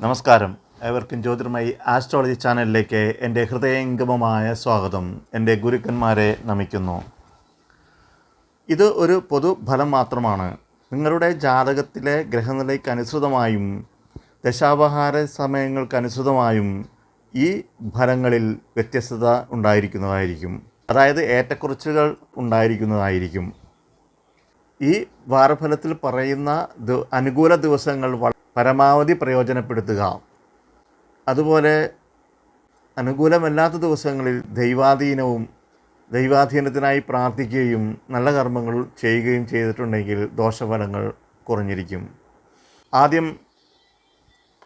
നമസ്കാരം. ഏവർക്കും ജ്യോതിർമയി ആസ്ട്രോളജി ചാനലിലേക്ക് എന്റെ ഹൃദയംഗമമായ സ്വാഗതം. എന്റെ ഗുരുക്കന്മാരെ നമിക്കുന്നു. ഇത് ഒരു പൊതു ഫലം മാത്രമാണ്. നിങ്ങളുടെ ജാതകത്തിലെ ഗ്രഹനിലയ്ക്കനുസൃതമായും ദശാപഹാര സമയങ്ങൾക്കനുസൃതമായും ഈ ഫലങ്ങളിൽ വ്യത്യസ്തത ഉണ്ടായിരിക്കുന്നതായിരിക്കും. അതായത് ഏറ്റക്കുറച്ചുകൾ ഉണ്ടായിരിക്കുന്നതായിരിക്കും. ഈ വാരഫലത്തിൽ പറയുന്ന അനുകൂല ദിവസങ്ങൾ പരമാവധി പ്രയോജനപ്പെടുത്തുക. അതുപോലെ അനുകൂലമല്ലാത്ത ദിവസങ്ങളിൽ ദൈവാധീനവും ദൈവാധീനത്തിനായി പ്രാർത്ഥിക്കുകയും നല്ല കർമ്മങ്ങൾ ചെയ്യുകയും ചെയ്തിട്ടുണ്ടെങ്കിൽ ദോഷഫലങ്ങൾ കുറഞ്ഞിരിക്കും. ആദ്യം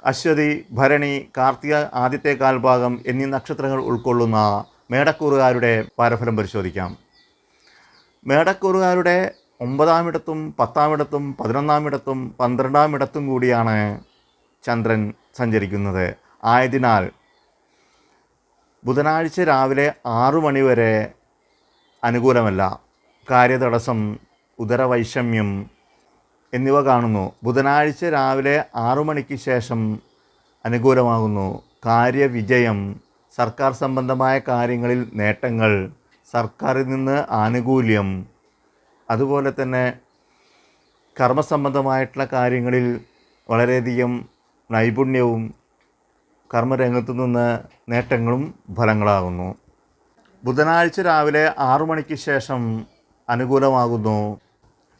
അശ്വതി ഭരണി കാർത്തിക ആദ്യത്തെ കാൽഭാഗം എന്നീ നക്ഷത്രങ്ങൾ ഉൾക്കൊള്ളുന്ന മേടക്കൂറുകാരുടെ പാരഫലം പരിശോധിക്കാം. മേടക്കൂറുകാരുടെ ഒമ്പതാമിടത്തും പത്താമിടത്തും പതിനൊന്നാമിടത്തും പന്ത്രണ്ടാമിടത്തും കൂടിയാണ് ചന്ദ്രൻ സഞ്ചരിക്കുന്നത്. ആയതിനാൽ ബുധനാഴ്ച രാവിലെ ആറു മണിവരെ അനുകൂലമല്ല. കാര്യതടസ്സം ഉദരവൈഷമ്യം എന്നിവ കാണുന്നു. ബുധനാഴ്ച രാവിലെ ആറു മണിക്ക് ശേഷം അനുകൂലമാകുന്നു. കാര്യവിജയം സർക്കാർ സംബന്ധമായ കാര്യങ്ങളിൽ നേട്ടങ്ങൾ സർക്കാരിൽ നിന്ന് ആനുകൂല്യം അതുപോലെ തന്നെ കർമ്മസംബന്ധമായിട്ടുള്ള കാര്യങ്ങളിൽ വളരെയധികം നൈപുണ്യവും കർമ്മരംഗത്തു നിന്ന് നേട്ടങ്ങളും ഫലങ്ങളാകുന്നു. ബുധനാഴ്ച രാവിലെ ആറു മണിക്ക് ശേഷം അനുകൂലമാകുന്നു.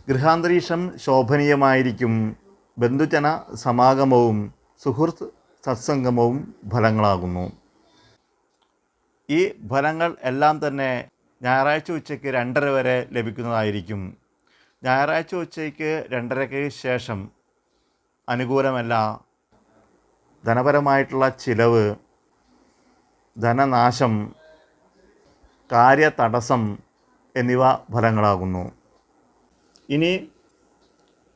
ഗൃഹാന്തരീക്ഷം ശോഭനീയമായിരിക്കും. ബന്ധുജന സമാഗമവും സുഹൃത്ത് സത്സംഗമവും ഫലങ്ങളാകുന്നു. ഈ ഫലങ്ങൾ എല്ലാം തന്നെ ഞായറാഴ്ച ഉച്ചയ്ക്ക് രണ്ടര വരെ ലഭിക്കുന്നതായിരിക്കും. ഞായറാഴ്ച ഉച്ചയ്ക്ക് രണ്ടരയ്ക്ക് ശേഷം അനുകൂലമല്ല. ധനപരമായിട്ടുള്ള ചിലവ് ധനനാശം കാര്യതടസ്സം എന്നിവ ഫലങ്ങളാകുന്നു. ഇനി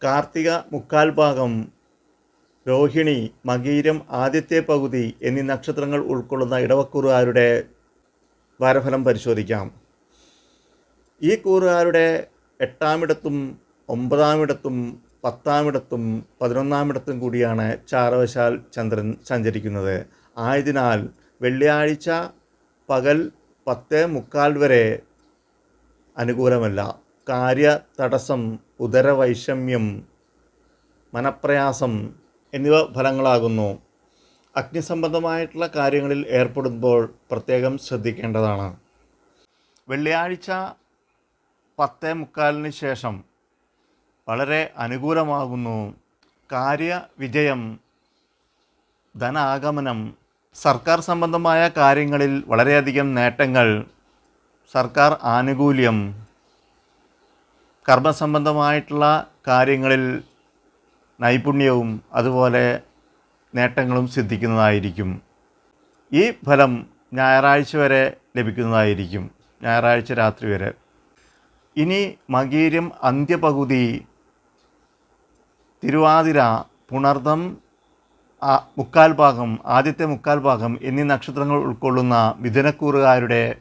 കാർത്തിക മുക്കാൽ ഭാഗം രോഹിണി മകീരം ആദ്യത്തെ പകുതി എന്നീ നക്ഷത്രങ്ങൾ ഉൾക്കൊള്ളുന്ന ഇടവക്കൂറുകാരുടെ വാരഫലം പരിശോധിക്കാം. ഈ കൂറുകാരുടെ എട്ടാമിടത്തും ഒമ്പതാമിടത്തും പത്താമിടത്തും പതിനൊന്നാമിടത്തും കൂടിയാണ് ചാരവശാൽ ചന്ദ്രൻ സഞ്ചരിക്കുന്നത്. ആയതിനാൽ വെള്ളിയാഴ്ച പകൽ പത്ത് മുക്കാൽ വരെ അനുകൂലമല്ല. കാര്യ തടസ്സം ഉദരവൈഷമ്യം മനപ്രയാസം എന്നിവ ഫലങ്ങളാകുന്നു. അഗ്നിസംബന്ധമായിട്ടുള്ള കാര്യങ്ങളിൽ ഏർപ്പെടുമ്പോൾ പ്രത്യേകം ശ്രദ്ധിക്കേണ്ടതാണ്. വെള്ളിയാഴ്ച പത്ത് മുക്കാലിന് ശേഷം വളരെ അനുകൂലമാകുന്നു. കാര്യവിജയം ധനാഗമനം സർക്കാർ സംബന്ധമായ കാര്യങ്ങളിൽ വളരെയധികം നേട്ടങ്ങൾ സർക്കാർ ആനുകൂല്യം കർമ്മസംബന്ധമായിട്ടുള്ള കാര്യങ്ങളിൽ നൈപുണ്യവും അതുപോലെ നേട്ടങ്ങളും സിദ്ധിക്കുന്നതായിരിക്കും. ഈ ഫലം ഞായറാഴ്ച വരെ ലഭിക്കുന്നതായിരിക്കും. ഞായറാഴ്ച രാത്രി വരെ. ഇനി മകീരം അന്ത്യപകുതി. തിരുവാതിര പുണർദം മുക്കാൽ ഭാഗം ആദ്യത്തെ മുക്കാൽ ഭാഗം എന്നീ നക്ഷത്രങ്ങൾ ഉൾക്കൊള്ളുന്ന വിധനക്കൂറുകാരുടെ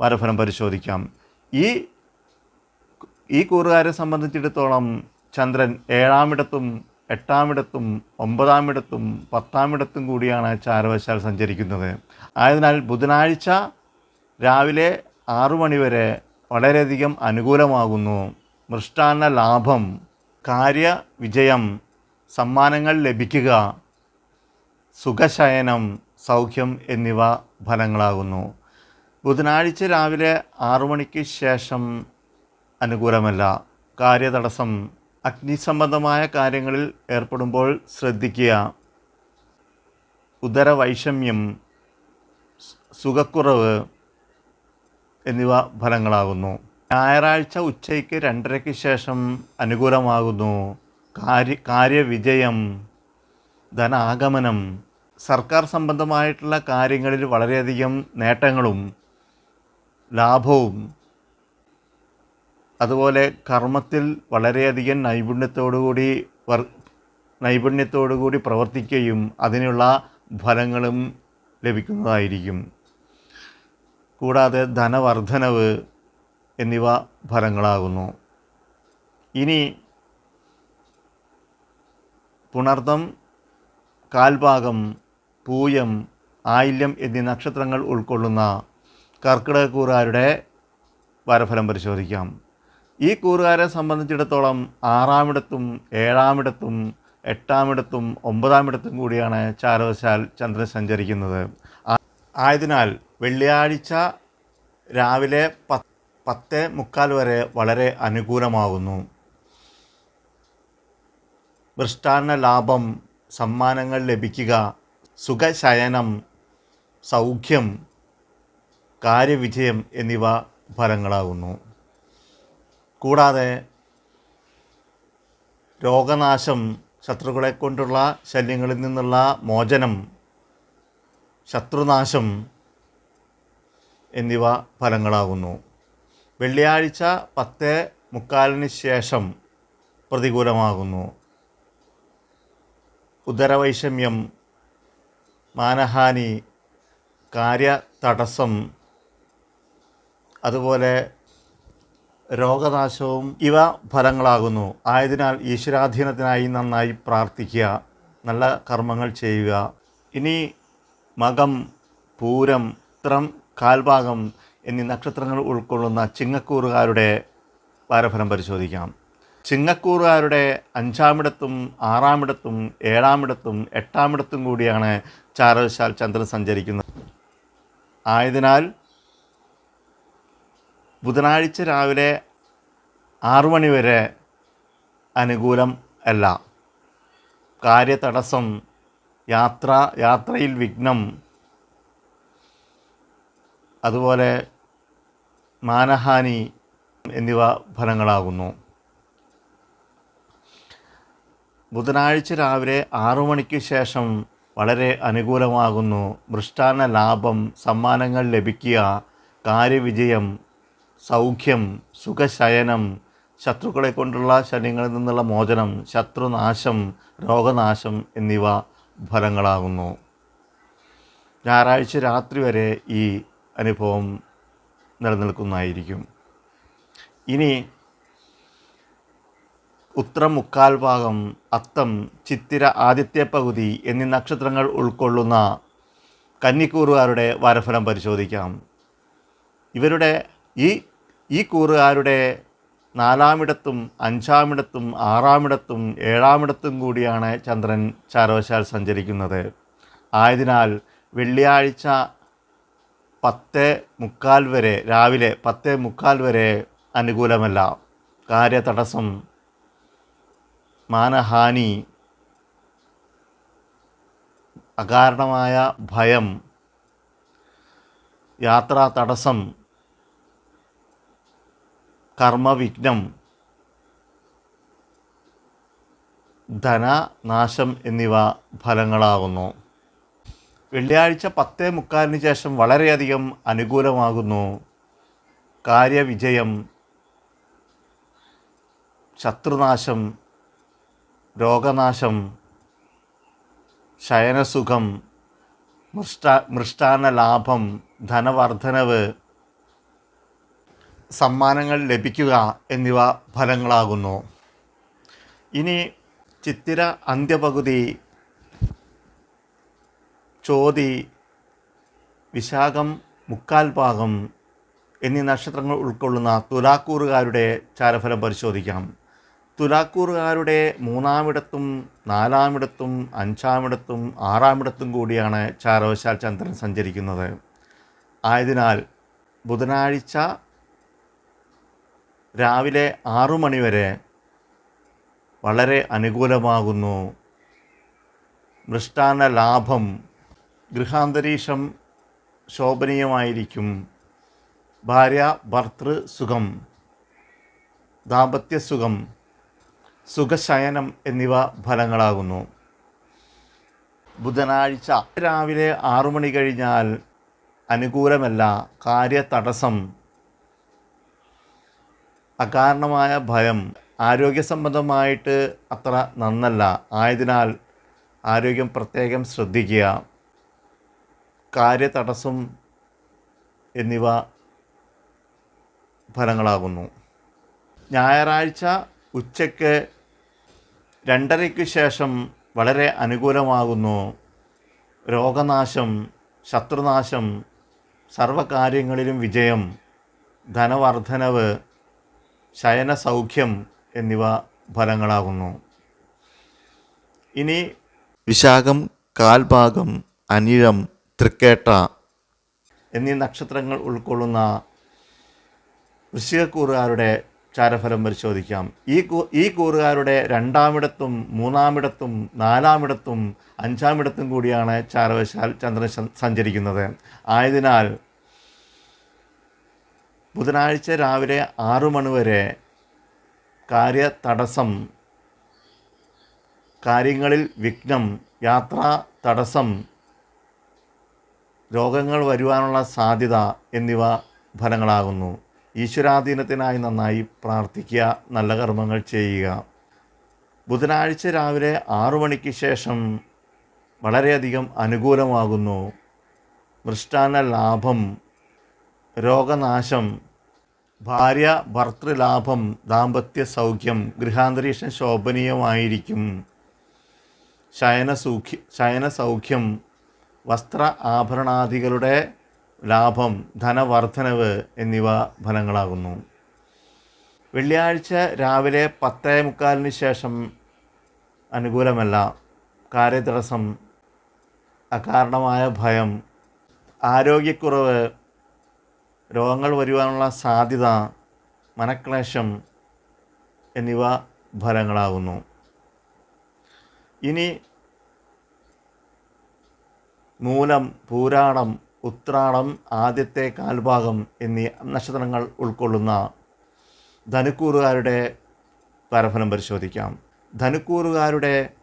വരഫലം പരിശോധിക്കാം. ഈ ഈ കൂറുകാരെ സംബന്ധിച്ചിടത്തോളം ചന്ദ്രൻ ഏഴാമിടത്തും എട്ടാമിടത്തും ഒമ്പതാമിടത്തും പത്താമിടത്തും കൂടിയാണ് ചാരവശാൽ സഞ്ചരിക്കുന്നത്. ആയതിനാൽ ബുധനാഴ്ച രാവിലെ ആറു മണിവരെ വളരെയധികം അനുകൂലമാകുന്നു. മൃഷ്ടാന്ന ലാഭം കാര്യവിജയം സമ്മാനങ്ങൾ ലഭിക്കുക സുഖശയനം സൗഖ്യം എന്നിവ ഫലങ്ങളാകുന്നു. ബുധനാഴ്ച രാവിലെ ആറു മണിക്ക് ശേഷം അനുകൂലമല്ല. കാര്യതടസ്സം അഗ്നിസംബന്ധമായ കാര്യങ്ങളിൽ ഏർപ്പെടുമ്പോൾ ശ്രദ്ധിക്കുക. ഉദരവൈഷമ്യം സുഖക്കുറവ് എന്നിവ ഫലങ്ങളാകുന്നു. ഞായറാഴ്ച ഉച്ചയ്ക്ക് രണ്ടരയ്ക്ക് ശേഷം അനുകൂലമാകുന്നു. കാര്യ കാര്യവിജയം ധനാഗമനം. സർക്കാർ സംബന്ധമായിട്ടുള്ള കാര്യങ്ങളിൽ വളരെയധികം നേട്ടങ്ങളും ലാഭവും. അതുപോലെ കർമ്മത്തിൽ വളരെയധികം നൈപുണ്യത്തോടുകൂടി വർ നൈപുണ്യത്തോടുകൂടി പ്രവർത്തിക്കുകയും അതിനുള്ള ഫലങ്ങളും ലഭിക്കുന്നതായിരിക്കും. കൂടാതെ ധനവർദ്ധനവ് എന്നിവ ഫലങ്ങളാകുന്നു. ഇനി പുണർദം കാൽഭാഗം പൂയം ആയില്യം എന്നീ നക്ഷത്രങ്ങൾ ഉൾക്കൊള്ളുന്ന കർക്കിടകക്കൂറുകാരുടെ വരഫലം പരിശോധിക്കാം. ഈ കൂറുകാരെ സംബന്ധിച്ചിടത്തോളം ആറാമിടത്തും ഏഴാമിടത്തും എട്ടാമിടത്തും ഒമ്പതാമിടത്തും കൂടിയാണ് ചാരവശാൽ ചന്ദ്രൻ സഞ്ചരിക്കുന്നത്. ആയതിനാൽ വെള്ളിയാഴ്ച രാവിലെ പത്ത് മുക്കാൽ വരെ വളരെ അനുകൂലമാകുന്നു വൃഷ്ടാന ലാഭം സമ്മാനങ്ങൾ ലഭിക്കുക സുഖശയനം സൗഖ്യം കാര്യവിജയം എന്നിവ ഫലങ്ങളാകുന്നു കൂടാതെ രോഗനാശം ശത്രുക്കളെ കൊണ്ടുള്ള ശല്യങ്ങളിൽ നിന്നുള്ള മോചനം ശത്രുനാശം എന്നിവ ഫലങ്ങളാകുന്നു. വെള്ളിയാഴ്ച പത്ത് മുക്കാലിന് ശേഷം പ്രതികൂലമാകുന്നു. ഉദരവൈഷമ്യം മാനഹാനി കാര്യ തടസ്സം അതുപോലെ രോഗനാശവും ഇവ ഫലങ്ങളാകുന്നു. ആയതിനാൽ ഈശ്വരാധീനത്തിനായി നന്നായി പ്രാർത്ഥിക്കുക നല്ല കർമ്മങ്ങൾ ചെയ്യുക. ഇനി മകം പൂരം ത്രം കാൽഭാഗം എന്നീ നക്ഷത്രങ്ങൾ ഉൾക്കൊള്ളുന്ന ചിങ്ങക്കൂറുകാരുടെ വാരഫലം പരിശോധിക്കാം. ചിങ്ങക്കൂറുകാരുടെ അഞ്ചാമിടത്തും ആറാമിടത്തും ഏഴാമിടത്തും എട്ടാമിടത്തും കൂടിയാണ് ചാരവശാൽ ചന്ദ്രൻ സഞ്ചരിക്കുന്നത്. ആയതിനാൽ ബുധനാഴ്ച രാവിലെ ആറു മണി വരെ അനുകൂലം അല്ല. കാര്യതടസ്സം യാത്ര യാത്രയിൽ വിഘ്നം. അതുപോലെ മാനഹാനി എന്നിവ ഫലങ്ങളാകുന്നു. ബുധനാഴ്ച രാവിലെ ആറു മണിക്ക് ശേഷം വളരെ അനുകൂലമാകുന്നു. മൃഷ്ടാന ലാഭം സമ്മാനങ്ങൾ ലഭിക്കുക കാര്യവിജയം സൗഖ്യം സുഖശയനം ശത്രുക്കളെ കൊണ്ടുള്ള ശല്യങ്ങളിൽ നിന്നുള്ള മോചനം ശത്രുനാശം രോഗനാശം എന്നിവ ഫലങ്ങളാകുന്നു. ഞായറാഴ്ച രാത്രി വരെ ഈ അനുഭവം നിലനിൽക്കുന്നതായിരിക്കും. ഇനി ഉത്രം മുക്കാൽ ഭാഗം അത്തം ചിത്തിര ആദിത്യ പകുതി എന്നീ നക്ഷത്രങ്ങൾ ഉൾക്കൊള്ളുന്ന കന്നിക്കൂറുകാരുടെ വാരഫലം പരിശോധിക്കാം. ഇവരുടെ ഈ ഈ കൂറുകാരുടെ നാലാമിടത്തും അഞ്ചാമിടത്തും ആറാമിടത്തും ഏഴാമിടത്തും കൂടിയാണ് ചന്ദ്രൻ ചാരവശാൽ സഞ്ചരിക്കുന്നത്. ആയതിനാൽ വെള്ളിയാഴ്ച പത്ത് മുക്കാൽ വരെ രാവിലെ പത്ത് മുക്കാൽ വരെ അനുകൂലമല്ല. കാര്യതടസ്സം മാനഹാനി അകാരണമായ ഭയം യാത്രാ തടസ്സം കർമ്മവിഘ്നം ധനനാശം എന്നിവ ഫലങ്ങളാകുന്നു. വെള്ളിയാഴ്ച പത്തേ മുക്കാലിന് ശേഷം വളരെയധികം അനുകൂലമാകുന്നു. കാര്യവിജയം ശത്രുനാശം രോഗനാശം ശയനസുഖം മൃഷ്ട മൃഷ്ടാന ലാഭം ധനവർദ്ധനവ് സമ്മാനങ്ങൾ ലഭിക്കുക എന്നിവ ഫലങ്ങളാകുന്നു. ഇനി ചിത്തിര അന്ത്യപകുതി ചോതി വിശാഖം മുക്കാൽ ഭാഗം എന്നീ നക്ഷത്രങ്ങൾ ഉൾക്കൊള്ളുന്ന തുലാക്കൂറുകാരുടെ ചാരഫലം പരിശോധിക്കാം. തുലാക്കൂറുകാരുടെ മൂന്നാമിടത്തും നാലാമിടത്തും അഞ്ചാമിടത്തും ആറാമിടത്തും കൂടിയാണ് ചാരവശാൽ ചന്ദ്രൻ സഞ്ചരിക്കുന്നത്. ആയതിനാൽ ബുധനാഴ്ച രാവിലെ ആറു മണിവരെ വളരെ അനുകൂലമാകുന്നു. മൃഷ്ടാന ലാഭം ഗൃഹാന്തരീക്ഷം ശോഭനീയമായിരിക്കും. ഭാര്യ ഭർത്തൃ സുഖം ദാമ്പത്യസുഖം സുഖശയനം എന്നിവ ഫലങ്ങളാകുന്നു. ബുധനാഴ്ച രാവിലെ ആറു മണി കഴിഞ്ഞാൽ അനുകൂലമല്ല കാര്യതടസ്സം അകാരണമായ ഭയം ആരോഗ്യ സംബന്ധമായിട്ട് അത്ര നന്നല്ല. ആയതിനാൽ ആരോഗ്യം പ്രത്യേകം ശ്രദ്ധിക്കുക. കാര്യതടസ്സം എന്നിവ ഫലങ്ങളാകുന്നു. ഞായറാഴ്ച ഉച്ചയ്ക്ക് രണ്ടരയ്ക്ക് ശേഷം വളരെ അനുകൂലമാകുന്നു. രോഗനാശം ശത്രുനാശം സർവകാര്യങ്ങളിലും വിജയം ധനവർദ്ധനവ് ശയനസൗഖ്യം എന്നിവ ഫലങ്ങളാകുന്നു. ഇനി വിശാഖം കാൽഭാഗം അനിഴം തൃക്കേട്ട എന്നീ നക്ഷത്രങ്ങൾ ഉൾക്കൊള്ളുന്ന വൃശ്ചികക്കൂറുകാരുടെ ചാരഫലം പരിശോധിക്കാം. ഈ കൂ ഈ കൂറുകാരുടെ രണ്ടാമിടത്തും മൂന്നാമിടത്തും നാലാമിടത്തും അഞ്ചാമിടത്തും കൂടിയാണ് ചാരവശാൽ ചന്ദ്രൻ സഞ്ചരിക്കുന്നത്. ആയതിനാൽ ബുധനാഴ്ച രാവിലെ ആറു മണിവരെ കാര്യ തടസ്സം കാര്യങ്ങളിൽ വിഘ്നം യാത്രാ തടസ്സം രോഗങ്ങൾ വരുവാനുള്ള സാധ്യത എന്നിവ ഫലങ്ങളാകുന്നു. ഈശ്വരാധീനത്തിനായി നന്നായി പ്രാർത്ഥിക്കുക നല്ല കർമ്മങ്ങൾ ചെയ്യുക. ബുധനാഴ്ച രാവിലെ ആറു മണിക്ക് ശേഷം വളരെയധികം അനുകൂലമാകുന്നു. മൃഷ്ടാന ലാഭം രോഗനാശം ഭാര്യ ഭർത്തൃലാഭം ദാമ്പത്യ സൗഖ്യം ഗൃഹാന്തരീക്ഷം ശോഭനീയമായിരിക്കും. ശയനസൂഖ്യ ശയന സൗഖ്യം വസ്ത്ര ആഭരണാദികളുടെ ലാഭം ധനവർദ്ധനവ് എന്നിവ ഫലങ്ങളാകുന്നു. വെള്ളിയാഴ്ച രാവിലെ പത്തേ മുക്കാലിന് ശേഷം അനുകൂലമല്ല. കാര്യതടസ്സം അകാരണമായ ഭയം ആരോഗ്യക്കുറവ് രോഗങ്ങൾ വരുവാനുള്ള സാധ്യത മനക്ലേശം എന്നിവ ഫലങ്ങളാകുന്നു ഇനി മൂലം പൂരാടം ഉത്രാടം ആദ്യത്തെ കാൽഭാഗം എന്നീ നക്ഷത്രങ്ങൾ ഉൾക്കൊള്ളുന്ന ധനുക്കൂറുകാരുടെ പരഫലം പരിശോധിക്കാം. ധനുക്കൂറുകാരുടെ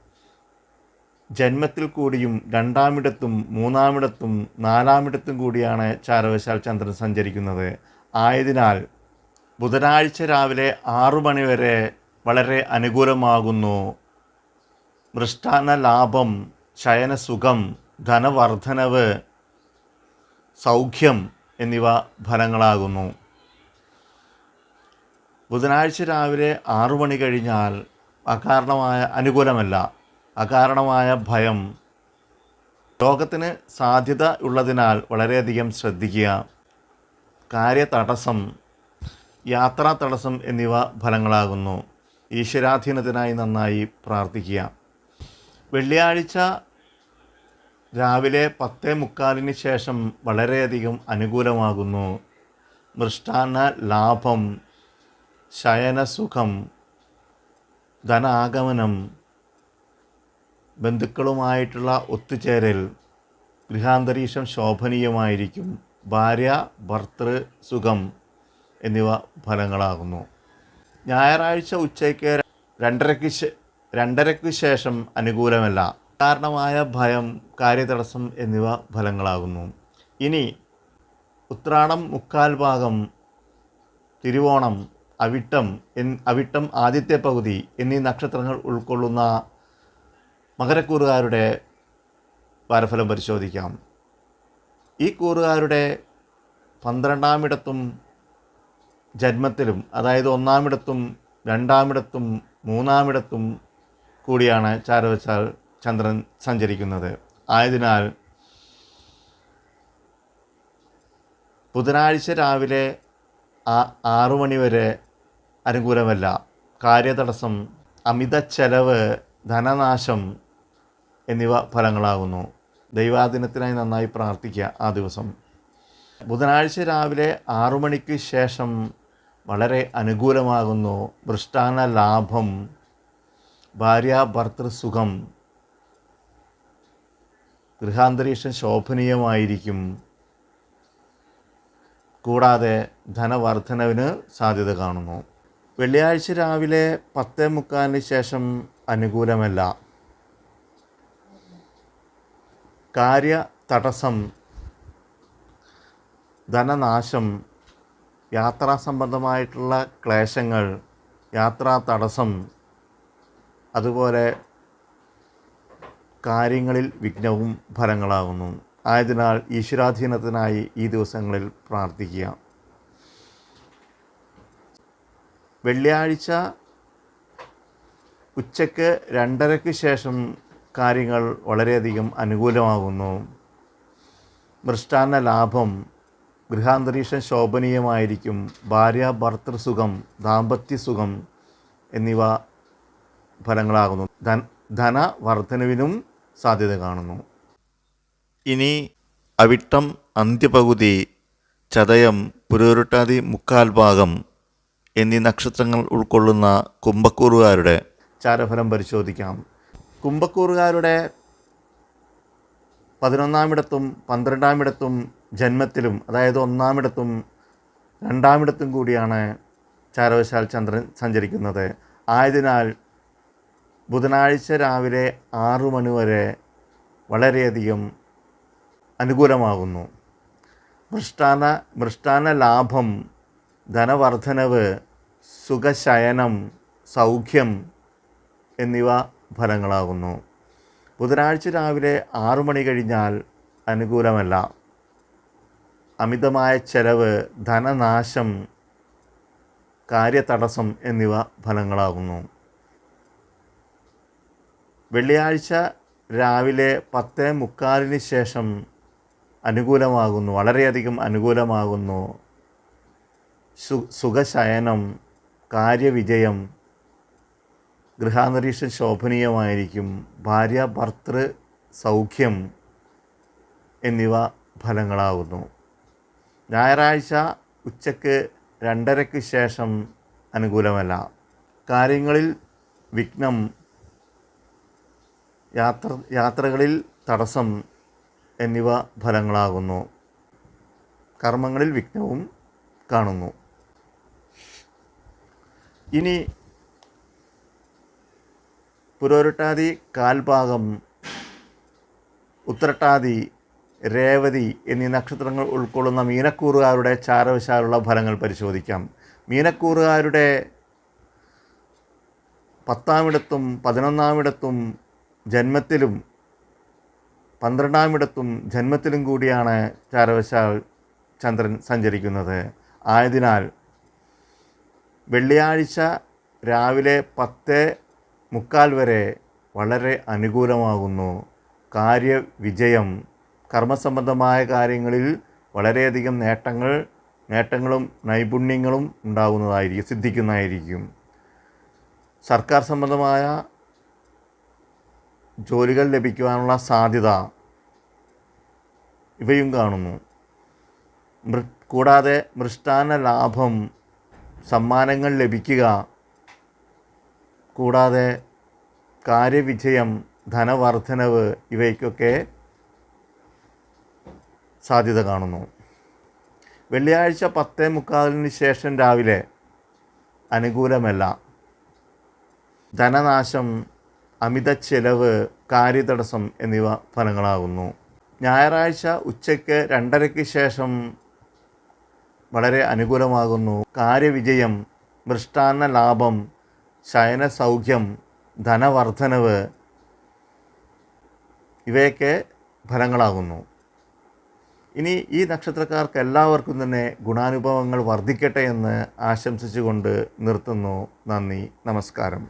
ജന്മത്തിൽ കൂടിയും രണ്ടാമിടത്തും മൂന്നാമിടത്തും നാലാമിടത്തും കൂടിയാണ് ചാരവശാൽ ചന്ദ്രൻ സഞ്ചരിക്കുന്നത്. ആയതിനാൽ ബുധനാഴ്ച രാവിലെ ആറു മണിവരെ വളരെ അനുകൂലമാകുന്നു. മൃഷ്ടാന ലാഭം ശയനസുഖം ധനവർദ്ധനവ് സൗഖ്യം എന്നിവ ഫലങ്ങളാകുന്നു. ബുധനാഴ്ച രാവിലെ ആറു മണി കഴിഞ്ഞാൽ അകാരണമായ അനുകൂലമല്ല. അകാരണമായ ഭയം. രോഗത്തിന് സാധ്യത ഉള്ളതിനാൽ വളരെയധികം ശ്രദ്ധിക്കുക. കാര്യതടസ്സം യാത്രാ തടസ്സം എന്നിവ ഫലങ്ങളാകുന്നു. ഈശ്വരാധീനത്തിനായി നന്നായി പ്രാർത്ഥിക്കുക. വെള്ളിയാഴ്ച രാവിലെ പത്തേ മുക്കാലിന് ശേഷം വളരെയധികം അനുകൂലമാകുന്നു. മൃഷ്ടാന്ന ലാഭം ശയനസുഖം ധനാഗമനം ബന്ധുക്കളുമായിട്ടുള്ള ഒത്തുചേരൽ ഗൃഹാന്തരീക്ഷം ശോഭനീയമായിരിക്കും ഭാര്യ ഭർത്തൃ സുഖം എന്നിവ ഫലങ്ങളാകുന്നു. ഞായറാഴ്ച ഉച്ചയ്ക്ക് രണ്ടരയ്ക്ക് രണ്ടരയ്ക്ക് ശേഷം അനുകൂലമല്ല. കാരണമായ ഭയം കാര്യതടസ്സം എന്നിവ ഫലങ്ങളാകുന്നു. ഇനി ഉത്രാടം മുക്കാൽ ഭാഗം തിരുവോണം അവിട്ടം എൻ അവിട്ടം ആദ്യത്തെ പകുതി എന്നീ നക്ഷത്രങ്ങൾ ഉൾക്കൊള്ളുന്ന മകരക്കൂറുകാരുടെ വാരഫലം പരിശോധിക്കാം. ഈ കൂറുകാരുടെ പന്ത്രണ്ടാമിടത്തും ജന്മത്തിലും അതായത് ഒന്നാമിടത്തും രണ്ടാമിടത്തും മൂന്നാമിടത്തും കൂടിയാണ് ചാരവച്ചാൽ ചന്ദ്രൻ സഞ്ചരിക്കുന്നത്. ആയതിനാൽ ബുധനാഴ്ച രാവിലെ ആറു മണിവരെ അനുകൂലമല്ല. കാര്യതടസ്സം അമിത ചെലവ് ധനനാശം എന്നിവ ഫലങ്ങളാകുന്നു. ദൈവാദിനത്തിനായി നന്നായി പ്രാർത്ഥിക്കുക ആ ദിവസം. ബുധനാഴ്ച രാവിലെ ആറു മണിക്ക് ശേഷം വളരെ അനുകൂലമാകുന്നു. വൃഷ്ടാന ലാഭം ഭാര്യ ഭർത്തൃസുഖം ഗൃഹാന്തരീക്ഷം ശോഭനീയമായിരിക്കും. കൂടാതെ ധനവർദ്ധനവിന് സാധ്യത കാണുന്നു. വെള്ളിയാഴ്ച രാവിലെ പത്തേ മുക്കാലിന് ശേഷം അനുകൂലമല്ല. കാര്യ തടസ്സം ധനനാശം യാത്രാ സംബന്ധമായിട്ടുള്ള ക്ലേശങ്ങൾ യാത്രാ തടസ്സം അതുപോലെ കാര്യങ്ങളിൽ വിഘ്നവും ഫലങ്ങളാകുന്നു. ആയതിനാൽ ഈശ്വരാധീനത്തിനായി ഈ ദിവസങ്ങളിൽ പ്രാർത്ഥിക്കുക. വെള്ളിയാഴ്ച ഉച്ചയ്ക്ക് രണ്ടരയ്ക്ക് ശേഷം കാര്യങ്ങൾ വളരെയധികം അനുകൂലമാകുന്നു. മൃഷ്ടാന്ന ലാഭം ഗൃഹാന്തരീക്ഷം ശോഭനീയമായിരിക്കും. ഭാര്യ ഭർത്തൃസുഖം ദാമ്പത്യസുഖം എന്നിവ ഫലങ്ങളാകുന്നു. ധൻ ധനവർദ്ധനവിനും സാധ്യത കാണുന്നു. ഇനി അവിട്ടം അന്ത്യപകുതി ചതയം പുരോരുട്ടാതി മുക്കാൽ ഭാഗം എന്നീ നക്ഷത്രങ്ങൾ ഉൾക്കൊള്ളുന്ന കുംഭക്കൂറുകാരുടെ ചാരഫലം പരിശോധിക്കാം. കുംഭക്കൂറുകാരുടെ പതിനൊന്നാമിടത്തും പന്ത്രണ്ടാമിടത്തും ജന്മത്തിലും അതായത് ഒന്നാമിടത്തും രണ്ടാമിടത്തും കൂടിയാണ് ചാരവശാൽ ചന്ദ്രൻ സഞ്ചരിക്കുന്നത്. ആയതിനാൽ ബുധനാഴ്ച രാവിലെ ആറു മണി വരെ വളരെയധികം അനുകൂലമാകുന്നു. മൃഷ്ടാന മൃഷ്ടാന ലാഭം ധനവർദ്ധനവ് സുഖശയനം സൗഖ്യം എന്നിവ ഫലങ്ങളാകുന്നു. ബുധനാഴ്ച രാവിലെ ആറു മണി കഴിഞ്ഞാൽ അനുകൂലമല്ല. അമിതമായ ചെലവ് ധനനാശം കാര്യതടസ്സം എന്നിവ ഫലങ്ങളാകുന്നു. വെള്ളിയാഴ്ച രാവിലെ പത്ത് മുക്കാലിന് ശേഷം അനുകൂലമാകുന്നു. വളരെയധികം അനുകൂലമാകുന്നു. സു സുഖശയനം കാര്യവിജയം ഗൃഹാന്തരീക്ഷം ശോഭനീയമായിരിക്കും. ഭാര്യ ഭർത്തൃ സൗഖ്യം എന്നിവ ഫലങ്ങളാകുന്നു ഞായറാഴ്ച ഉച്ചയ്ക്ക് രണ്ടരയ്ക്ക് ശേഷം അനുകൂലമല്ല. കാര്യങ്ങളിൽ വിഘ്നം യാത്ര യാത്രകളിൽ തടസ്സം എന്നിവ ഫലങ്ങളാകുന്നു. കർമ്മങ്ങളിൽ വിഘ്നവും കാണുന്നു. ഇനി പുരോരുട്ടാതി കാൽഭാഗം ഉത്തരട്ടാതി രേവതി എന്നീ നക്ഷത്രങ്ങൾ ഉൾക്കൊള്ളുന്ന മീനക്കൂറുകാരുടെ ചാരവശാലുള്ള ഫലങ്ങൾ പരിശോധിക്കാം. മീനക്കൂറുകാരുടെ പത്താമിടത്തും പതിനൊന്നാമിടത്തും ജന്മത്തിലും പന്ത്രണ്ടാമിടത്തും ജന്മത്തിലും കൂടിയാണ് ചാരവശാൽ ചന്ദ്രൻ സഞ്ചരിക്കുന്നത്. ആയതിനാൽ വെള്ളിയാഴ്ച രാവിലെ പത്ത് മുക്കാൽ വരെ വളരെ അനുകൂലമാകുന്നു. കാര്യവിജയം കർമ്മസംബന്ധമായ കാര്യങ്ങളിൽ വളരെയധികം നേട്ടങ്ങൾ നേട്ടങ്ങളും നൈപുണ്യങ്ങളും ഉണ്ടാകുന്നതായിരിക്കും സിദ്ധിക്കുന്നതായിരിക്കും. സർക്കാർ സംബന്ധമായ ജോലികൾ ലഭിക്കുവാനുള്ള സാധ്യത ഇവയും കാണുന്നു. കൂടാതെ മൃഷ്ടാന ലാഭം സമ്മാനങ്ങൾ ലഭിക്കുക കൂടാതെ കാര്യവിജയം ധനവർദ്ധനവ് ഇവയ്ക്കൊക്കെ സാധ്യത കാണുന്നു. വെള്ളിയാഴ്ച പത്തേ മുക്കാലിന് ശേഷം രാവിലെ അനുകൂലമല്ല. ധനനാശം അമിത ചെലവ് കാര്യതടസ്സം എന്നിവ ഫലങ്ങളാകുന്നു. ഞായറാഴ്ച ഉച്ചയ്ക്ക് രണ്ടരയ്ക്ക് ശേഷം വളരെ അനുകൂലമാകുന്നു. കാര്യവിജയം മൃഷ്ടാന്ന ലാഭം ശയന സൗഖ്യം ധനവർദ്ധനവ് ഇവയൊക്കെ ഫലങ്ങളാകുന്നു. ഇനി ഈ നക്ഷത്രക്കാർക്ക് എല്ലാവർക്കും തന്നെ ഗുണാനുഭവങ്ങൾ വർദ്ധിക്കട്ടെ എന്ന് ആശംസിച്ചുകൊണ്ട് നിർത്തുന്നു. നന്ദി നമസ്കാരം.